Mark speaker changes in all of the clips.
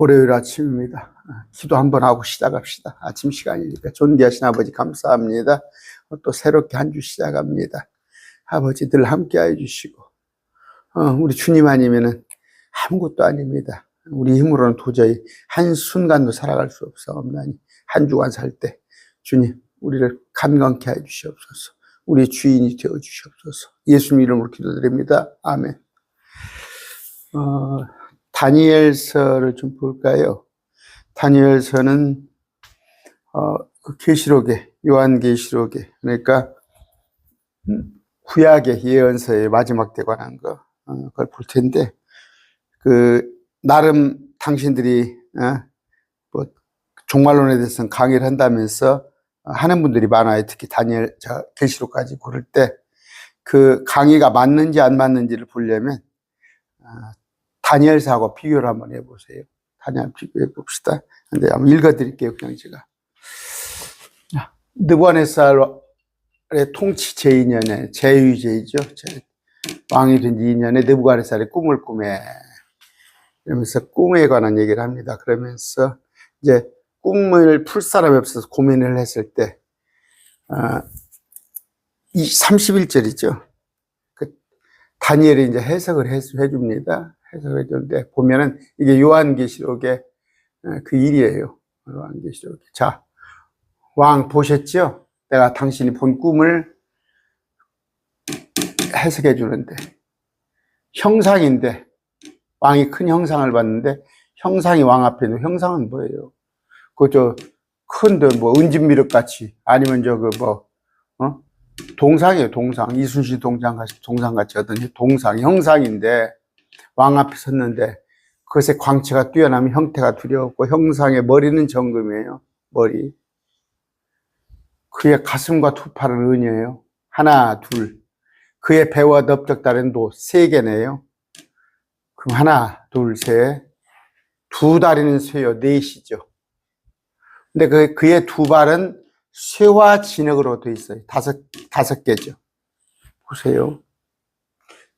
Speaker 1: 월요일 아침입니다. 기도 한번 하고 시작합시다. 아침 시간이니까 존귀하신 아버지 감사합니다. 또 새롭게 한 주 시작합니다. 아버지 늘 함께 해주시고 어, 우리 주님 아니면은 아무것도 아닙니다. 우리 힘으로는 도저히 한 순간도 살아갈 수 없사옵나니 한 주간 살 때 주님 우리를 감건케 해주시옵소서. 우리 주인이 되어 주시옵소서. 예수님 이름으로 기도드립니다. 아멘. 어, 다니엘서를 좀 볼까요? 다니엘서는 어, 그 계시록에 요한계시록에 그러니까 음, 구약의 예언서의 마지막 때 관한 거 어, 그걸 볼 텐데 그 나름 당신들이 어, 뭐 종말론에 대해서는 강의를 한다면서 하는 분들이 많아요. 특히 다니엘 저 계시록까지 고를 때 그 강의가 맞는지 안 맞는지를 보려면 어, 다니엘서하고 비교를 한번 해보세요. 다니엘 비교해 봅시다. 근데 한번 읽어드릴게요. 그냥 제가. 느부갓네살의 통치 제2년에 제유제이죠. 제, 왕이 된 2년에 느부갓네살의 꿈을 꾸매. 그러면서 꿈에 관한 얘기를 합니다. 그러면서 이제 꿈을 풀 사람이 없어서 고민을 했을 때, 아, 이 31절이죠. 그 다니엘이 이제 해석을 해, 해줍니다. 해석을 해주는데 보면은 이게 요한계시록의 어, 그 일이에요. 요한계시록. 자, 왕 보셨죠? 내가 당신이 본 꿈을 해석해 주는데 형상인데 왕이 큰 형상을 봤는데 형상이 왕 앞에 있는 형상은 뭐예요? 그저 큰데 뭐 은진미륵 같이 아니면 저그 뭐 어? 동상이에요 동상 이순신 동상 같이 동상 같이 어떤 동상 형상인데 왕 앞에 섰는데 그것의 광채가 뛰어나면 형태가 두려웠고 형상의 머리는 정금이에요. 머리. 그의 가슴과 두 팔은 은이에요. 하나 둘. 그의 배와 넓적다리는 또세 개네요. 그럼 하나 둘 셋 두 다리는 쇠요. 넷이죠. 근데 그, 그의 두 발은 쇠와 진흙으로 되어 있어요. 다섯 다섯 개죠. 보세요.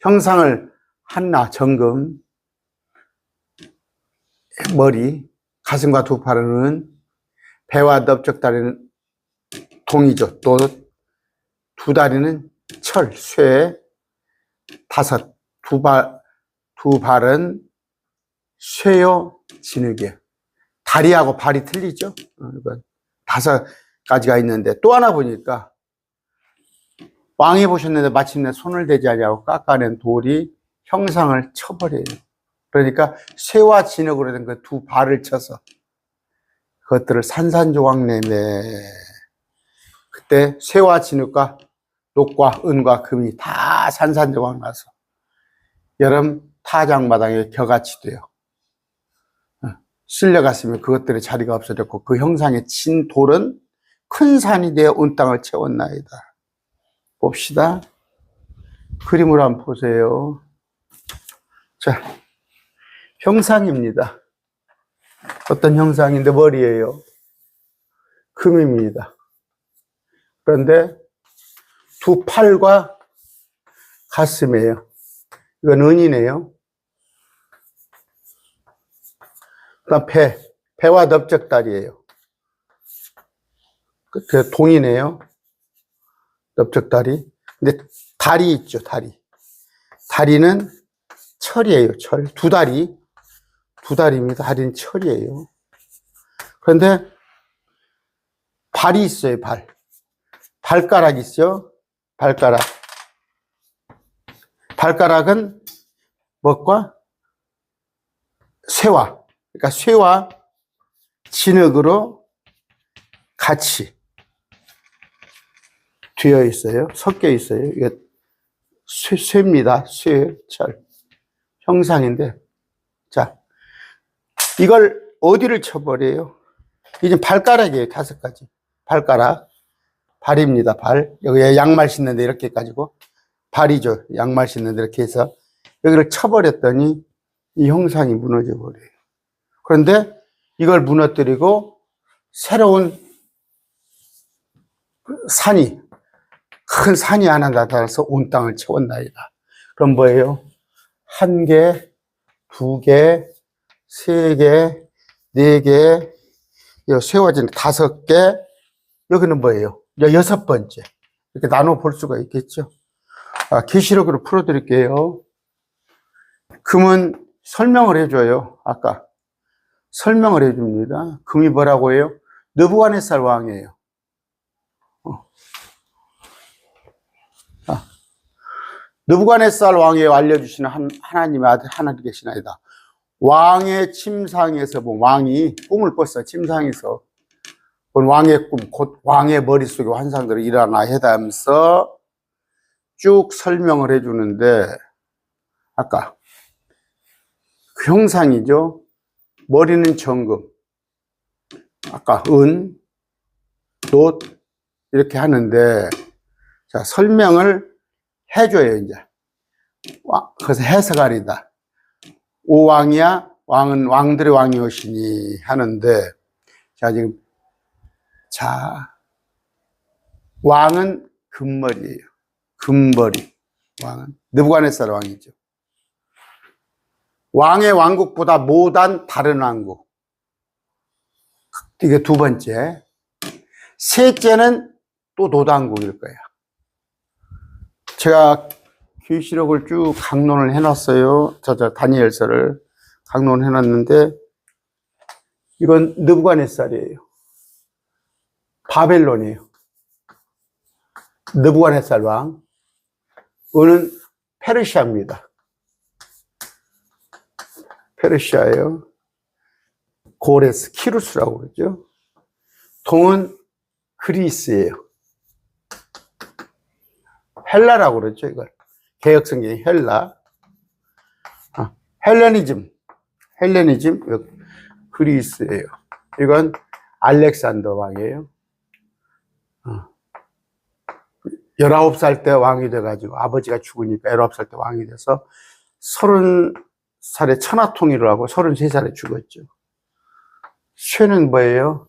Speaker 1: 형상을 한나 정금 머리 가슴과 두 팔은 배와 넓적 다리는 동이죠. 또 두 다리는 철, 쇠, 다섯 두 발, 두 발은 쇠요, 진흙이에요. 다리하고 발이 틀리죠. 어, 이건 다섯 가지가 있는데 또 하나 보니까 왕이 보셨는데 마침내 손을 대지 아니하고 깎아낸 돌이 형상을 쳐버려요. 그러니까 쇠와 진흙으로 된 그 두 발을 쳐서 그것들을 산산조각 내매 그때 쇠와 진흙과 녹과 은과 금이 다 산산조각 나서 여름 타장마당에 겨같이 돼요. 어, 실려갔으면 그것들의 자리가 없어졌고 그 형상에 친 돌은 큰 산이 되어 온 땅을 채웠나이다. 봅시다. 그림을 한번 보세요. 자, 형상입니다. 어떤 형상인데 머리예요. 금입니다. 그런데 두 팔과 가슴이에요. 이건 은이네요. 그다음 배, 배와 넓적다리예요. 그 동이네요. 넓적다리. 근데 다리 있죠, 다리. 다리는 철이에요, 철. 두 다리. 두 다리입니다. 다리는 철이에요. 그런데 발이 있어요, 발. 발가락 있죠? 발가락. 발가락은 뭐과? 쇠와. 그러니까 쇠와 진흙으로 같이 되어 있어요. 섞여 있어요. 이게 쇠, 쇠입니다. 쇠, 철. 형상인데. 자, 이걸 어디를 쳐버려요? 이제 발가락이에요. 다섯 가지. 발가락. 발입니다. 발. 여기에 양말 신는데 이렇게 가지고. 발이죠. 양말 신는데 이렇게 해서 여기를 쳐버렸더니 이 형상이 무너져 버려요. 그런데 이걸 무너뜨리고 새로운 산이 큰 산이 하나 나타나서 온 땅을 채웠나이다. 그럼 뭐예요? 한 개, 두 개, 세 개, 네 개, 요 세워진 다섯 개, 여기는 뭐예요? 여섯 번째. 이렇게 나눠 볼 수가 있겠죠. 아, 계시록으로 풀어 드릴게요. 금은 설명을 해줘요. 아까 설명을 해줍니다. 금이 뭐라고 해요? 느부갓네살 왕이에요. 어. 아. 느부갓네살 왕이에요. 알려주시는 한, 하나님의 아들 하나님 계시나이다. 왕의 침상에서 본 왕이 꿈을 꿨어. 침상에서 본 왕의 꿈, 곧 왕의 머릿속에 환상들이 일어나 해다면서 쭉 설명을 해주는데 아까 그 형상이죠. 머리는 정금, 아까 은, 놋 이렇게 하는데 자 설명을 해줘요 이제. 와, 그래서 해석하리다. 오왕이야 왕은 왕들의 왕이오시니 하는데 자 지금 자 왕은 금머리예요. 금머리 왕은 느부갓네살 왕이죠. 왕의 왕국보다 못한 다른 왕국. 이게 두 번째. 셋째는 또 노당국일 거예요. 제가 계시록을 쭉 강론을 해놨어요. 저, 저, 다니엘서를 강론을 해놨는데, 이건 느부갓네살이에요. 바벨론이에요. 느부갓네살 왕. 이거는 페르시아입니다. 페르시아예요. 고레스, 키루스라고 그러죠. 동은 그리스예요. 헬라라고 그러죠, 이걸. 개혁성경이 헬라. 아, 헬레니즘. 헬레니즘, 그리스예요. 이건 알렉산더 왕이에요. 어. 19살 때 왕이 돼가지고 아버지가 죽으니까 19살 때 왕이 돼서 30살에 천하통일을 하고 33살에 죽었죠. 쇠는 뭐예요?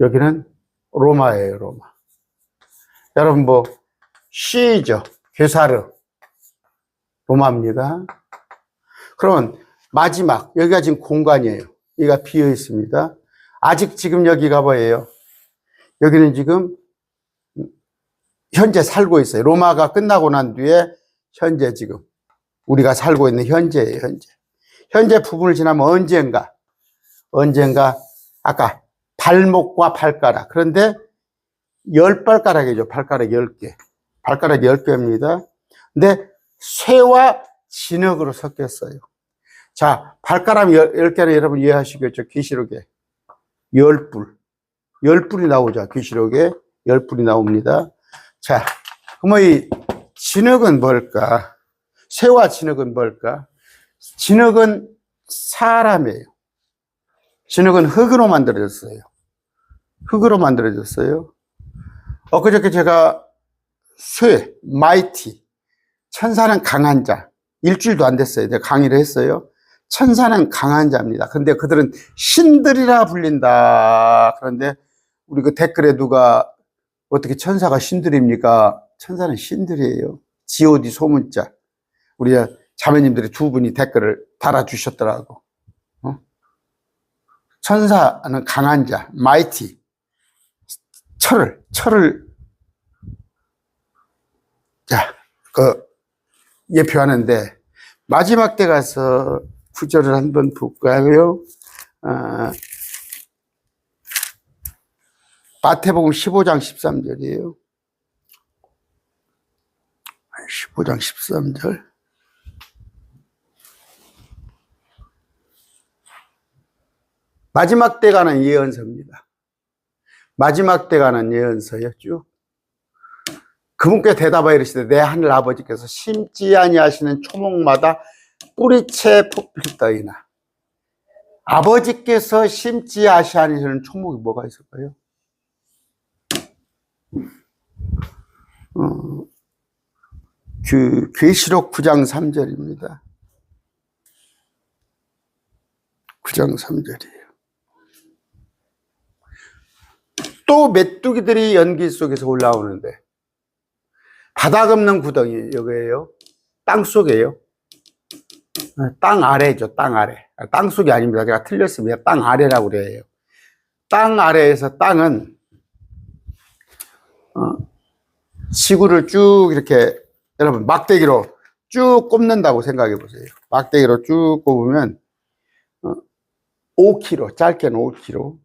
Speaker 1: 여기는 로마예요, 로마. 여러분 뭐 시죠. 게사르. 로마입니다. 그러면 마지막 여기가 지금 공간이에요. 여기가 비어 있습니다. 아직 지금 여기가 뭐예요? 여기는 지금 현재 살고 있어요. 로마가 끝나고 난 뒤에 현재 지금 우리가 살고 있는 현재예요, 현재. 현재 부분을 지나면 언젠가 언젠가 아까 발목과 발가락. 그런데 열 발가락이죠. 발가락 열 개. 발가락 열 개입니다. 근데 쇠와 진흙으로 섞였어요. 자, 발가락 열, 열 개는 여러분 이해하시겠죠? 귀시록에. 열 뿔. 열 뿔이 나오죠. 귀시록에. 열 뿔이 나옵니다. 자, 그럼 이 진흙은 뭘까? 쇠와 진흙은 뭘까? 진흙은 사람이에요. 진흙은 흙으로 만들어졌어요. 흙으로 만들어졌어요. 엊그저께 제가 쇠, 마이티, 천사는 강한 자, 일주일도 안 됐어요. 내가 강의를 했어요. 천사는 강한 자입니다. 근데 그들은 신들이라 불린다. 그런데 우리 그 댓글에 누가 어떻게 천사가 신들입니까? 천사는 신들이에요. GOD 소문자. 우리 자매님들이 두 분이 댓글을 달아주셨더라고. 어? 천사는 강한 자, 마이티. 철을, 철을, 자, 그, 예표하는데, 마지막 때 가서 구절을 한번 볼까요? 아, 마태복음 15장 13절이에요. 15장 13절. 마지막 때 가는 예언서입니다. 마지막 때 가는 예언서요, 쭉. 그분께 대답하여 이르시되 내 하늘 아버지께서 심지 아니하시는 초목마다 뿌리채 뽑힐더이나 아버지께서 심지 아시아니시는 초목이 뭐가 있을까요? 어, 그 계시록 9장 3절입니다. 9장 3절이에요. 또 메뚜기들이 연기 속에서 올라오는데 바닥 없는 구덩이 여기에요. 땅 속에요. 땅 아래죠, 땅 아래. 아, 땅 속이 아닙니다. 제가 틀렸습니다. 땅 아래라고 그래요. 땅 아래에서 땅은, 어, 지구를 쭉 이렇게, 여러분, 막대기로 쭉 꼽는다고 생각해 보세요. 막대기로 쭉 꼽으면, 어, 5km, 짧게는 5km,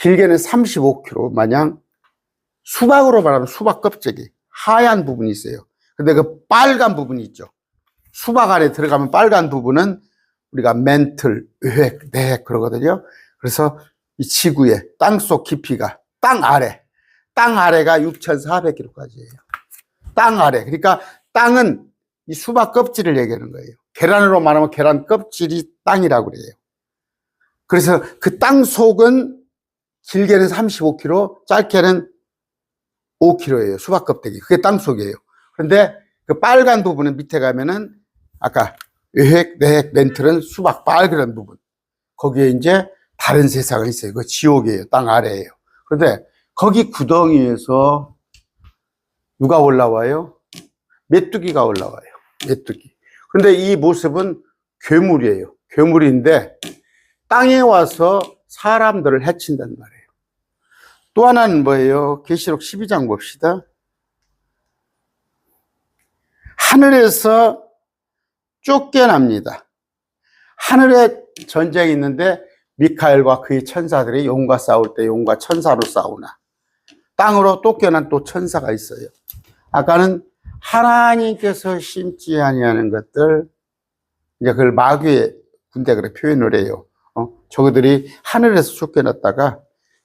Speaker 1: 길게는 35km, 마냥 수박으로 말하면 수박 껍데기, 하얀 부분이 있어요. 근데 그 빨간 부분이 있죠. 수박 안에 들어가면 빨간 부분은 우리가 멘틀, 의획, 내핵 그러거든요. 그래서 이 지구의 땅속 깊이가 땅 아래, 땅 아래가 6,400km까지예요. 땅 아래. 그러니까 땅은 이 수박 껍질을 얘기하는 거예요. 계란으로 말하면 계란 껍질이 땅이라고 그래요. 그래서 그 땅 속은 길게는 35km, 짧게는 5km예요. 수박 껍데기. 그게 땅 속이에요. 그런데 그 빨간 부분은 밑에 가면은 아까 외핵, 내핵, 멘틀은 수박 빨간 부분. 거기에 이제 다른 세상이 있어요. 그 지옥이에요. 땅 아래예요. 그런데 거기 구덩이에서 누가 올라와요? 메뚜기가 올라와요. 메뚜기. 그런데 이 모습은 괴물이에요. 괴물인데 땅에 와서 사람들을 해친단 말이에요. 또 하나는 뭐예요? 계시록 12장 봅시다. 하늘에서 쫓겨납니다. 하늘에 전쟁이 있는데 미카엘과 그의 천사들이 용과 싸울 때 용과 천사로 싸우나 땅으로 쫓겨난 또 천사가 있어요. 아까는 하나님께서 심지 아니하는 것들 이제 그걸 마귀의 군대 그래 표현을 해요. 어? 저그들이 하늘에서 쫓겨났다가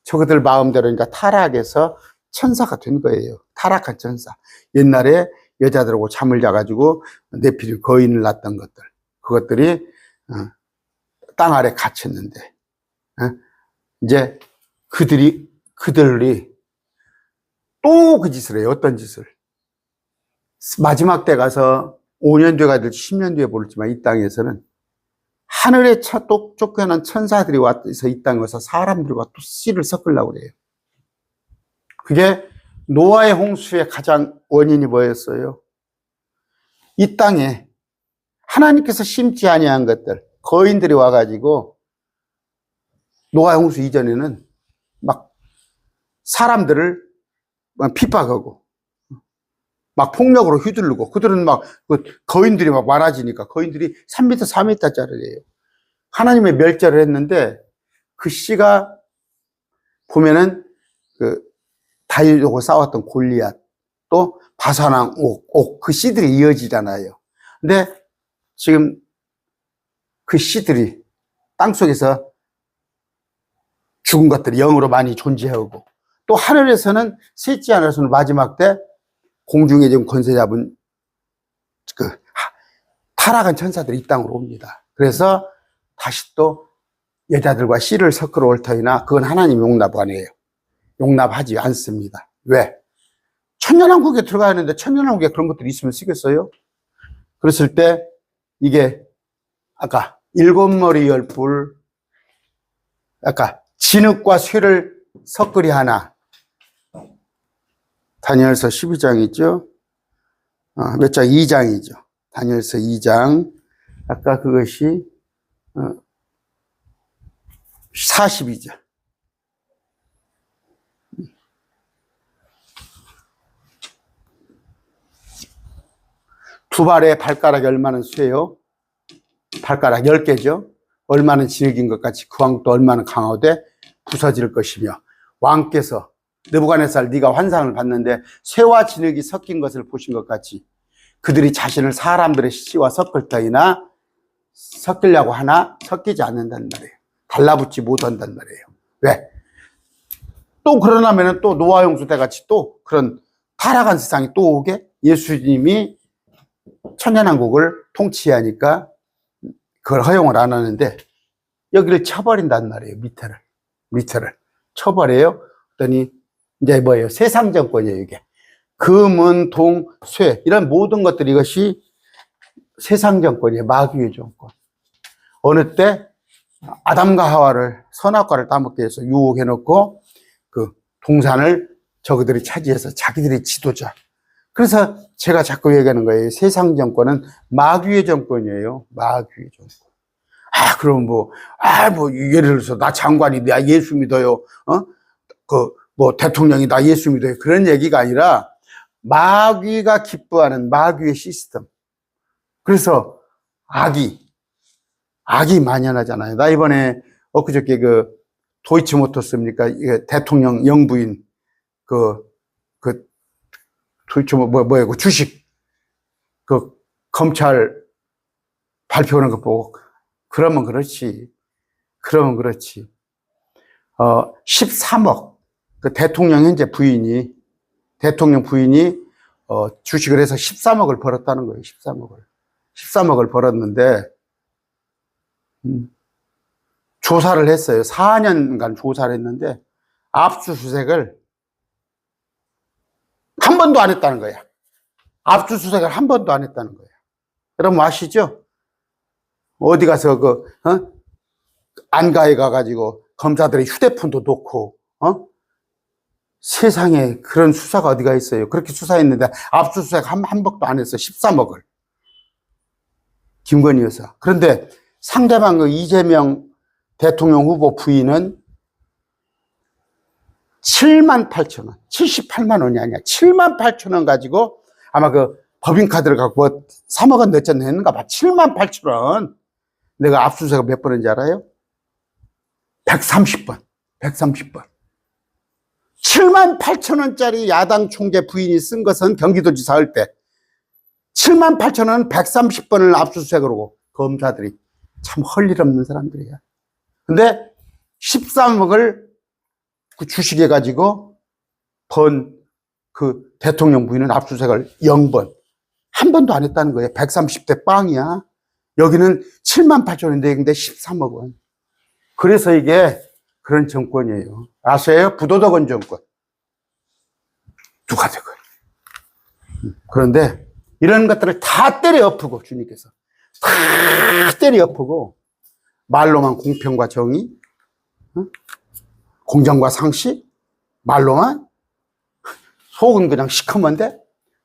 Speaker 1: 저그들 마음대로 이제 타락해서 천사가 된 거예요. 타락한 천사. 옛날에 여자들하고 잠을 자가지고 내필 거인을 낳던 것들. 그것들이 어, 땅 아래 갇혔는데 어? 이제 그들이 그들이 또 그 짓을 해요. 어떤 짓을? 마지막 때 가서 5년 뒤가 될지 10년 뒤에 모르지만 이 땅에서는 하늘에 쫓겨난 천사들이 와서 이 땅에 와서 사람들과 또 씨를 섞으려고 그래요. 그게 노아의 홍수의 가장 원인이 뭐였어요? 이 땅에 하나님께서 심지 아니한 것들, 거인들이 와가지고 노아의 홍수 이전에는 막 사람들을 막 핍박하고 막 폭력으로 휘두르고 그들은 막그 거인들이 막 많아지니까 거인들이 3m, 4m짜리예요. 하나님의 멸절을 했는데 그 씨가 보면은 그 다윗하고 싸웠던 골리앗 또 바사랑 옥, 옥, 그 씨들이 이어지잖아요. 근데 지금 그 씨들이 땅 속에서 죽은 것들이 영으로 많이 존재하고 또 하늘에서는 셋째 하늘에서는 마지막 때 공중에 지금 권세 잡은 그 하- 타락한 천사들이 이 땅으로 옵니다. 그래서 다시 또 여자들과 씨를 섞으러 올 터이나 그건 하나님 용납 안 해요. 용납하지 않습니다. 왜? 천년왕국에 들어가야 하는데 천년왕국에 그런 것들이 있으면 쓰겠어요? 그랬을 때 이게 아까 일곱 머리 열불 아까 진흙과 쇠를 섞으리 하나 다니엘서 12장이죠. 어, 몇 장? 2장이죠. 다니엘서 2장. 아까 그것이 어, 42장. 두 발의 발가락이 얼마나 쇠요? 발가락 10개죠. 얼마나 진흙인 것 같이 그 왕도 얼마나 강하되 부서질 것이며 왕께서 느부갓네살 네가 환상을 봤는데 쇠와 진흙이 섞인 것을 보신 것 같이 그들이 자신을 사람들의 씨와 섞을 터이나 섞이려고 하나 섞이지 않는단 말이에요. 달라붙지 못한단 말이에요. 왜? 또 그러려면 또 노아 용수 때 같이 또 그런 타락한 세상이 또 오게 예수님이 천년왕국을 통치하니까 그걸 허용을 안 하는데 여기를 쳐버린단 말이에요. 밑에를 밑에를 쳐버려요. 그랬더니 이제 뭐예요? 세상 정권이에요. 이게 금은 동, 쇠 이런 모든 것들 이것이 세상 정권이에요. 마귀의 정권. 어느 때 아담과 하와를 선악과를 따먹게 해서 유혹해 놓고 그 동산을 저그들이 차지해서 자기들이 지도자 그래서 제가 자꾸 얘기하는 거예요. 세상 정권은 마귀의 정권이에요. 마귀의 정권. 아, 그럼 뭐, 아, 뭐, 예를 들어서 나 장관이 나 예수 믿어요. 어? 그, 뭐, 대통령이 나 예수 믿어요. 그런 얘기가 아니라 마귀가 기뻐하는 마귀의 시스템. 그래서 악이, 악이 만연하잖아요. 나 이번에 엊그저께 그 도이치모터스입니까? 이게 대통령 영부인 그, 그, 도이치 뭐, 뭐, 뭐야, 그 주식, 그 검찰 발표하는 거 보고, 그러면 그렇지. 그러면 그렇지. 어, 13억. 그 대통령 현재 부인이, 대통령 부인이, 어, 주식을 해서 13억을 벌었다는 거예요. 13억을. 13억을 벌었는데, 음, 조사를 했어요. 4년간 조사를 했는데, 압수수색을 한 번도 안 했다는 거야. 압수수색을 한 번도 안 했다는 거야. 여러분 아시죠? 어디 가서 그, 어? 안가에 가가지고 검사들의 휴대폰도 놓고, 어? 세상에 그런 수사가 어디가 있어요. 그렇게 수사했는데 압수수색 한, 한 번도 안 했어. 13억을. 김건희 여사. 그런데 상대방 그 이재명 대통령 후보 부인은 7만 8천 원, 78만 원이 아니야. 7만 8천 원 가지고 아마 그 법인카드를 갖고 뭐 3억 원 냈잖아 했는가 봐. 7만 8천 원. 내가 압수수색 몇 번인지 알아요? 130번. 130번. 7만 8천 원짜리 야당 총재 부인이 쓴 것은 경기도지사 할 때 7만 8천 원 130번을 압수수색을 하고 검사들이 참 헐일 없는 사람들이야. 근데 13억을 그 주식해 가지고 번 그 대통령 부인은 압수수색을 0번 한 번도 안 했다는 거예요. 130대 빵이야. 여기는 7만 8천 원인데 근데 13억 원. 그래서 이게 그런 정권이에요. 아세요? 부도덕원 정권. 누가 되고. 그런데 이런 것들을 다 때려 엎고 주님께서 다 때려 엎고 말로만 공평과 정의, 어? 공정과 상식, 말로만 속은 그냥 시커먼데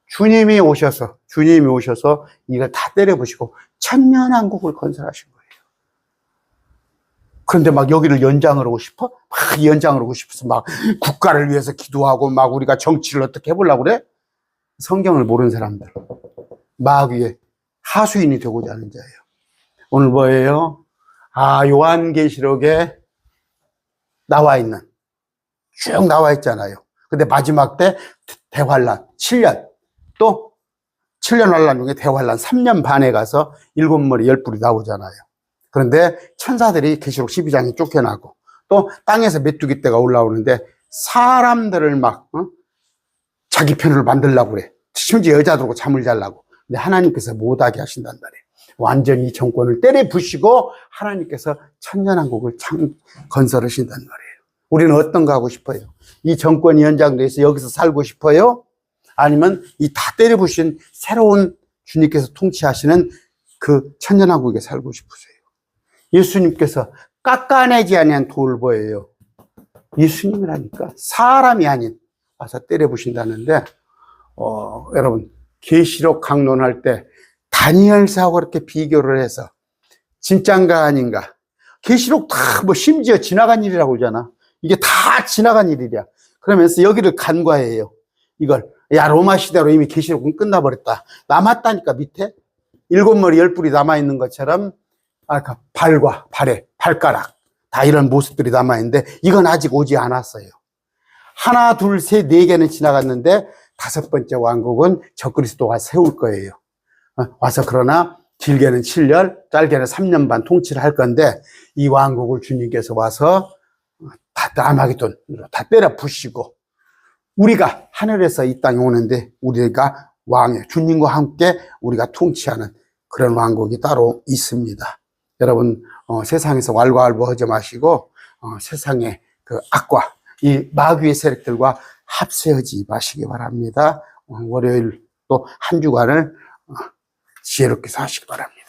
Speaker 1: 주님이 오셔서 주님이 오셔서 이걸 다 때려 부시고 천년왕국을 거예요. 그런데 막 여기를 연장을 하고 싶어? 막 연장을 하고 싶어서 막 국가를 위해서 기도하고 막 우리가 정치를 어떻게 해보려고 그래? 성경을 모르는 사람들. 마귀의 하수인이 되고자 하는 자예요. 오늘 뭐예요? 아, 요한계시록에 나와 있는, 쭉 나와 있잖아요. 근데 마지막 때 대환란, 7년, 또 7년 환란 중에 대환란 3년 반에 가서 일곱 머리 열 뿔이 나오잖아요. 그런데 천사들이 계시록 12장에 쫓겨나고 또 땅에서 메뚜기 떼가 올라오는데 사람들을 막 어? 자기 편으로 만들려고 그래. 심지어 여자들하고 잠을 자려고. 근데 하나님께서 못하게 하신단 말이에요. 완전히 정권을 때려 부시고 하나님께서 천년왕국을 창 건설하신단 말이에요. 우리는 어떤 거 하고 싶어요? 이 정권이 연장돼서 여기서 살고 싶어요? 아니면 이 다 때려 부신 새로운 주님께서 통치하시는 그 천년왕국에 살고 싶으세요? 예수님께서 깎아내지 아니한 돌 보여요. 예수님이라니까 사람이 아닌 와서 때려 부신다는데 어, 여러분 계시록 강론할 때 다니엘사하고 그렇게 비교를 해서 진짠가 아닌가. 계시록 다 뭐 심지어 지나간 일이라고 그러잖아. 이게 다 지나간 일이야. 그러면서 여기를 간과해요. 이걸 야 로마 시대로 이미 계시록은 끝나버렸다. 남았다니까 밑에? 일곱 머리 열 뿔이 남아있는 것처럼 아까 발과 발에 발가락 다 이런 모습들이 남아 있는데 이건 아직 오지 않았어요 하나 둘 셋 네 개는 지나갔는데 다섯 번째 왕국은 적그리스도가 세울 거예요. 어, 와서 그러나 길게는 7년, 짧게는 3년 반 통치를 할 건데 이 왕국을 주님께서 와서 다 남아기돈 다 때려 부시고 우리가 하늘에서 이 땅에 오는데 우리가 왕의 주님과 함께 우리가 통치하는 그런 왕국이 따로 있습니다. 여러분 어, 세상에서 왈가왈부하지 마시고 어, 세상의 그 악과 이 마귀의 세력들과 합세하지 마시기 바랍니다. 어, 월요일 또 한 주간을 어, 지혜롭게 사시기 바랍니다.